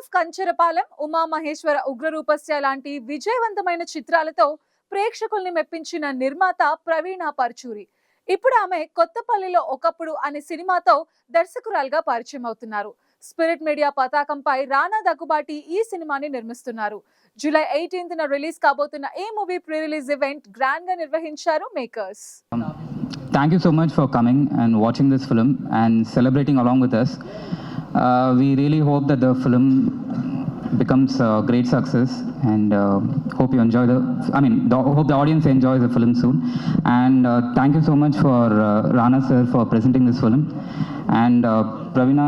Of Kancharapalem Uma Maheshwara Ugraroopasya లాంటి విజయవంతమైన చిత్రాలతో ప్రేక్షకుల్ని మెప్పించిన నిర్మాత ప్రవీణ పర్చూరి. ఇప్పుడు ఆమె కొత్తపల్లిలో ఒకప్పుడు అనే సినిమాతో దర్శకురాలుగా పరిచయం అవుతున్నారు. స్పిరిట్ మీడియా పతాకంపై రానా దగ్గుబాటి ఈ సినిమాని నిర్మిస్తున్నారు. జూలై ఎయిటీన్త్ న రిలీజ్ కాబోతున్న ఈ మూవీ ప్రీ రిలీజ్ ఈవెంట్ గ్రాండ్గా నిర్వహించారు makers. Thank you so much for coming and watching this film and celebrating along with us Uh, we really hope that the film becomes a great success and uh, hope you enjoy the i mean the, hope the audience enjoys the film soon and uh, thank you so much for uh, rana sir for presenting this film and uh, pravina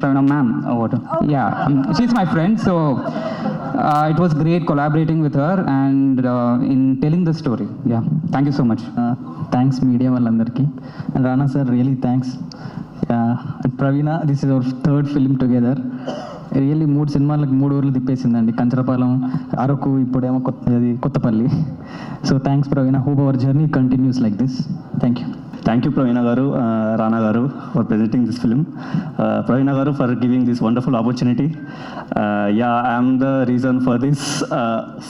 pravina ma'am or what yeah um, she's my friend so uh, it was great collaborating with her and uh, in telling the story yeah thank you so much thanks media వాళ్ళందరికీ and Rana sir really Thanks Praveena this is our third film together really మూడు సినిమాలకు మూడు ఊర్లు తిప్పేసిందండి. కంచరపాలెం అరకు ఇప్పుడేమో కొత్త అది Kothapalli. So thanks Praveena hope our journey continues like this thank you thank you Praveena garu Rana garu for presenting this film Praveena garu for giving this wonderful opportunity yeah I'm the reason for this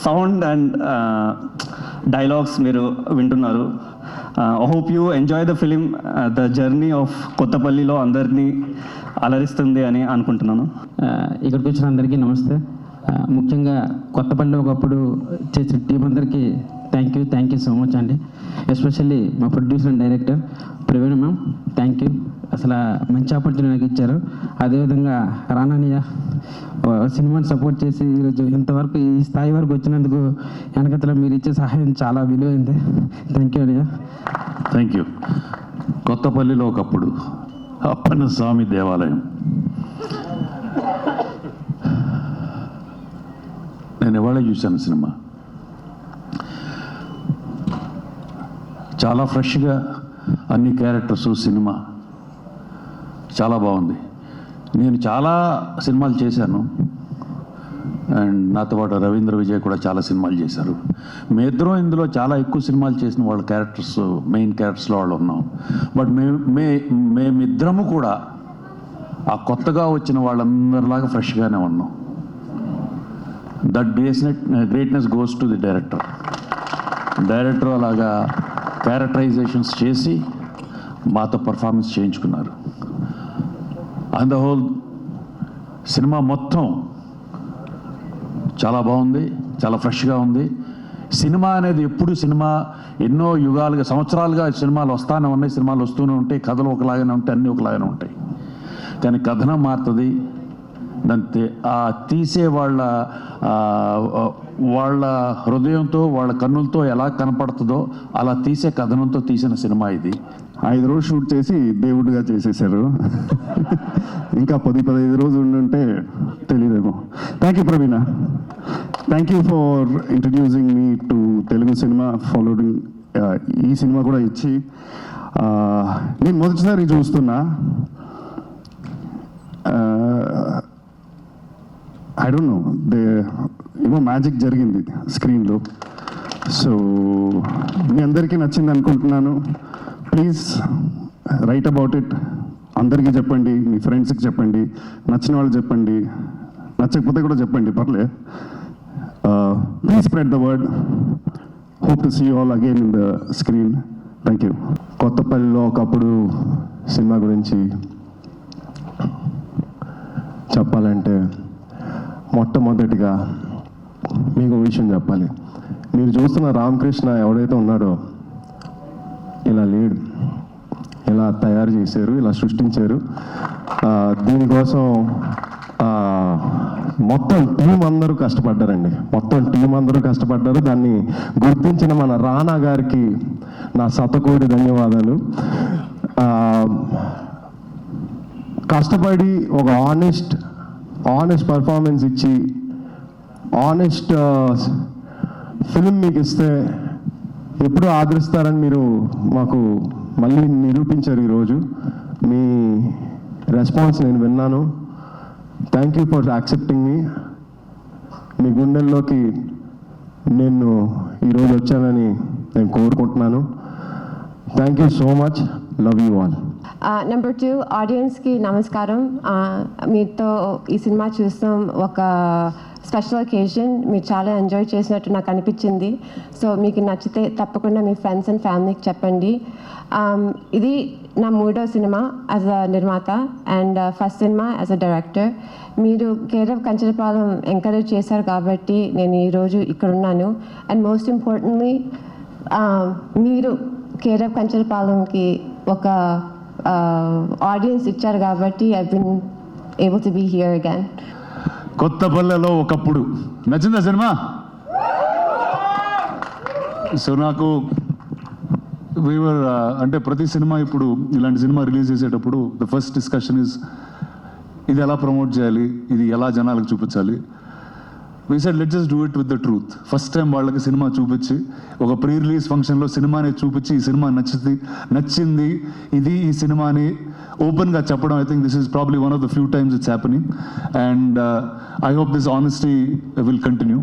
sound and dialogues మీరు వింటున్నారు. Hope you enjoy the film the journey of కొత్తపల్లిలో అందరినీ అలరిస్తుంది అని అనుకుంటున్నాను. Uh, ఇక్కడికి వచ్చిన అందరికీ నమస్తే. Uh, ముఖ్యంగా కొత్తపల్లి ఒకప్పుడు చేసిన టీం అందరికీ thank you thank you so much అండి. ఎస్పెషల్లీ మా producer and director Praveen ma'am thank you అసలు మంచి ఆపర్చునిటీ నాకు ఇచ్చారు. అదేవిధంగా రానానియా సినిమాని సపోర్ట్ చేసి ఈరోజు ఇంతవరకు ఈ స్థాయి వరకు వచ్చినందుకు వెనకతలో మీరు ఇచ్చే సహాయం చాలా విలువైంది. థ్యాంక్ యూ అడిగా థ్యాంక్ యూ కొత్తపల్లిలో ఒకప్పుడు అప్పన్న స్వామి దేవాలయం. నేను ఇవాళ చూశాను సినిమా. చాలా ఫ్రెష్గా అన్ని క్యారెక్టర్స్ సినిమా చాలా బాగుంది. నేను చాలా సినిమాలు చేశాను. అండ్ నాతో పాటు రవీంద్ర విజయ్ కూడా చాలా సినిమాలు చేశారు. మీ ఇందులో చాలా ఎక్కువ సినిమాలు చేసిన వాళ్ళ క్యారెక్టర్స్ మెయిన్ క్యారెక్టర్స్లో వాళ్ళు ఉన్నాం. బట్ మే మే మేమిద్దరము కూడా ఆ కొత్తగా వచ్చిన వాళ్ళందరిలాగా ఫ్రెష్గానే ఉన్నాం. That greatness greatness goes to the director director అలాగా క్యారెక్టరైజేషన్స్ చేసి మాతో పర్ఫార్మెన్స్ చేయించుకున్నారు. అండ్ ద హోల్ సినిమా మొత్తం చాలా బాగుంది చాలా ఫ్రెష్గా ఉంది. సినిమా అనేది ఎప్పుడు సినిమా ఎన్నో యుగాలుగా సంవత్సరాలుగా సినిమాలు వస్తానే ఉన్నాయి సినిమాలు వస్తూనే ఉంటాయి కథలు ఒకలాగానే ఉంటాయి అన్నీ ఒకలాగానే ఉంటాయి. కానీ కథనం మారుతుంది. దాని ఆ తీసే వాళ్ళ వాళ్ళ హృదయంతో వాళ్ళ కన్నులతో ఎలా కనపడుతుందో అలా తీసే కథనంతో తీసిన సినిమా ఇది. ఐదు రోజులు షూట్ చేసి దేవుడిగా చేసేసారు ఇంకా పది పదహైదు రోజులు ఉండుంటే తెలియదేమో thank you Praveena. Thank you for introducing me to Telugu cinema ఫాలోడింగ్ ఈ సినిమా కూడా ఇచ్చి. నేను మొదటిసారి చూస్తున్నా. ఐ డోంట్ నో దే ఏమో మ్యాజిక్ జరిగింది స్క్రీన్లో సో మీ అందరికీ నచ్చింది అనుకుంటున్నాను. Please write about it. అందరికీ చెప్పండి మీ ఫ్రెండ్స్కి చెప్పండి నచ్చిన వాళ్ళు చెప్పండి నచ్చకపోతే కూడా చెప్పండి పర్లే. Please spread the word hope to see all again in the screen thank you కొత్తపల్లిలో ఒకప్పుడు సినిమా గురించి చెప్పాలంటే మొట్టమొదటిగా మీకు విషయం చెప్పాలి. మీరు చూస్తున్న రామకృష్ణ ఎవడైతే ఉన్నాడో ఇలా లేడు. ఇలా తయారు చేశారు ఇలా సృష్టించారు. దీనికోసం మొత్తం టీం అందరూ కష్టపడ్డారండి. మొత్తం టీం అందరూ కష్టపడ్డారు. దాన్ని గుర్తించిన మన రానా గారికి నా శతకోటి ధన్యవాదాలు. కష్టపడి ఒక ఆనెస్ట్ ఆనెస్ట్ పర్ఫార్మెన్స్ ఇచ్చి ఆనెస్ట్ ఫిల్మ్ మీకు ఇస్తే ఎప్పుడు ఆదరిస్తారని మీరు మాకు మళ్ళీ నిరూపించారు ఈరోజు. మీ రెస్పాన్స్ నేను విన్నాను. థ్యాంక్ యూ ఫర్ యాక్సెప్టింగ్ మీ మీ గుండెల్లోకి నేను ఈరోజు వచ్చానని నేను కోరుకుంటున్నాను. Thank you so much love you all number two ఆడియన్స్కి నమస్కారం. మీతో ఈ సినిమా చూస్తాం ఒక స్పెషల్ ఒకేజన్ మీరు చాలా ఎంజాయ్ చేసినట్టు నాకు అనిపించింది. సో మీకు నచ్చితే తప్పకుండా మీ ఫ్రెండ్స్ అండ్ ఫ్యామిలీకి చెప్పండి. Um, ఇది నా మూడో సినిమా యాజ్ అ నిర్మాత and first uh, cinema as a director మీరు కేరవ్ కంచరపాలెం ఎంకరేజ్ చేశారు కాబట్టి నేను ఈరోజు ఇక్కడ ఉన్నాను. అండ్ మోస్ట్ ఇంపార్టెంట్లీ మీరు కేరవ్ కంచరపాలెంకి ఒక uh, ఆడియన్స్ ఇచ్చారు కాబట్టి I been able to be here again కొత్త పల్లెలో ఒకప్పుడు. నచ్చిందా సినిమా? సో నాకు వీవర్ అంటే ప్రతి సినిమా ఇప్పుడు ఇలాంటి సినిమా రిలీజ్ చేసేటప్పుడు ద ఫస్ట్ డిస్కషన్ ఇస్ ఇది ఎలా ప్రమోట్ చేయాలి? ఇది ఎలా జనాలకు చూపించాలి? We said let just do it with the truth first time వాళ్ళకి సినిమా చూపించి ఒక ప్రీ రిలీజ్ ఫంక్షన్లో సినిమాని చూపించి ఈ సినిమా నచ్చింది నచ్చింది. ఇది ఈ సినిమాని ఓపెన్గా చెప్పడం I think this is probably one of the few times it's happening and I hope this honesty will continue